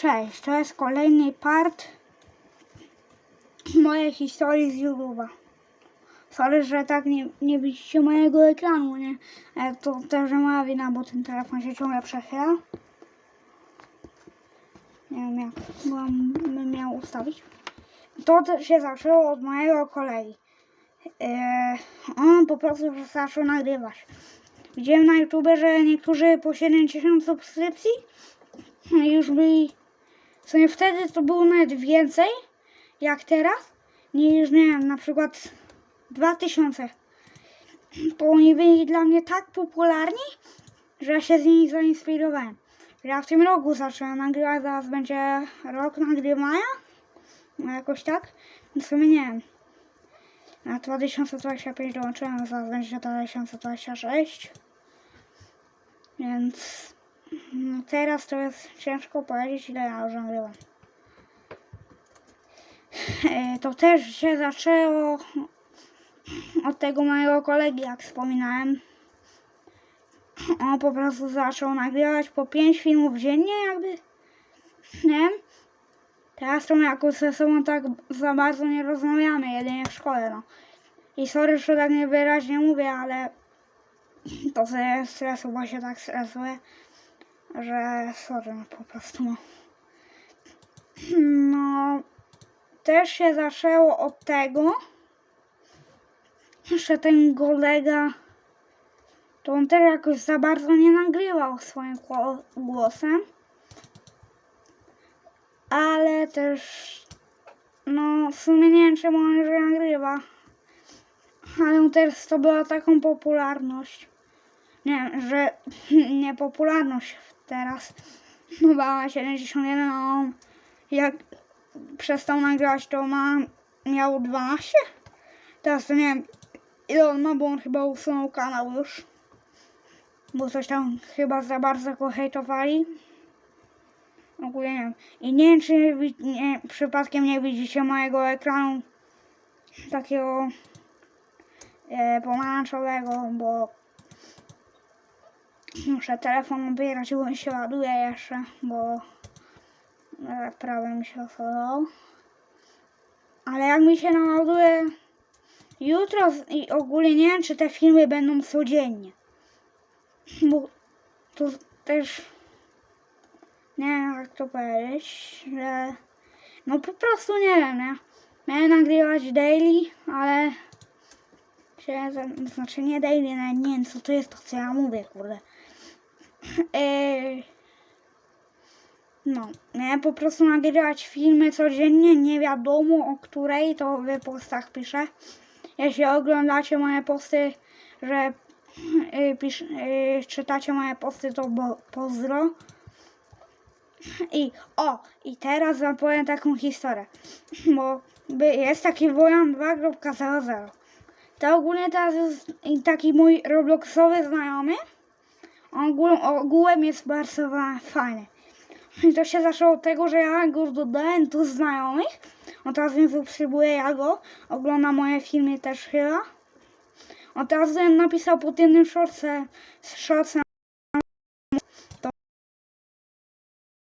Cześć, to jest kolejny part mojej historii z YouTube'a. Sorry, że tak nie, nie widzicie mojego ekranu, nie? Ale to też moja wina, bo ten telefon się ciągle przechyla. Nie wiem jak bym miał ustawić. To się zaczęło od mojego kolegi. Eee, on po prostu zaczął nagrywać. Widziałem na YouTube, że niektórzy po 7000 subskrypcji już byli. W sumie wtedy to było nawet więcej, jak teraz, niż nie wiem, na przykład 2000. To oni byli dla mnie tak popularni, że ja się z nimi zainspirowałem. Ja w tym roku zacząłem nagrywać, zaraz będzie rok nagrywania, no jakoś tak, w sumie nie wiem. Na 2025 dołączyłem, zaraz będzie 2026. Więc no teraz to jest ciężko powiedzieć, ile ja już nagrywam. E, To też się zaczęło od tego mojego kolegi, jak wspominałem. On po prostu zaczął nagrywać po 5 filmów dziennie, jakby. Nie. Teraz to my jakoś ze sobą tak za bardzo nie rozmawiamy, jedynie w szkole, no. I sorry, że tak niewyraźnie mówię, ale to ze stresu, się tak stresuję, że sorry, po prostu, no. Też się zaczęło od tego, że ten kolega, to on też jakoś za bardzo nie nagrywał swoim gło- głosem, ale też, no w sumie nie wiem czemu on nagrywa, ale on też zdobyła taką popularność, nie wiem, że nie popularność teraz, no bo ma 71, a on jak przestał nagrywać to ma, miał 12, teraz to nie wiem ile on ma, bo on chyba usunął kanał już. Bo coś tam chyba za bardzo go hejtowali. Ogólnie nie wiem. I nie wiem, czy nie, przypadkiem nie widzicie mojego ekranu takiego e, pomarańczowego, bo muszę telefon ubierać, bo on się ładuje jeszcze, bo e, prawie mi się osobował. Ale jak mi się naładuje jutro i ogólnie nie wiem, czy te filmy będą codziennie. Bo to też nie wiem jak to powiedzieć, że no po prostu nie wiem, nie? Miałem nagrywać daily, ale się, za- znaczy nie daily, nawet nie wiem co to jest to co ja mówię, kurde. Eee, no, miałem po prostu nagrywać filmy codziennie, nie wiadomo o której, to w postach piszę. Jeśli oglądacie moje posty, że y, pisz, y, czytacie moje posty, to bo, pozdro. I o, i teraz wam powiem taką historię, bo jest taki Wojan 2.00. To ogólnie teraz jest taki mój Robloxowy znajomy. Ogółem, ogółem jest bardzo fajny. I to się zaczęło od tego, że ja go dodałem tu znajomych. On teraz mnie subskrybuje, ja go. Ogląda moje filmy też chyba. On teraz napisał pod jednym shortce, shortsem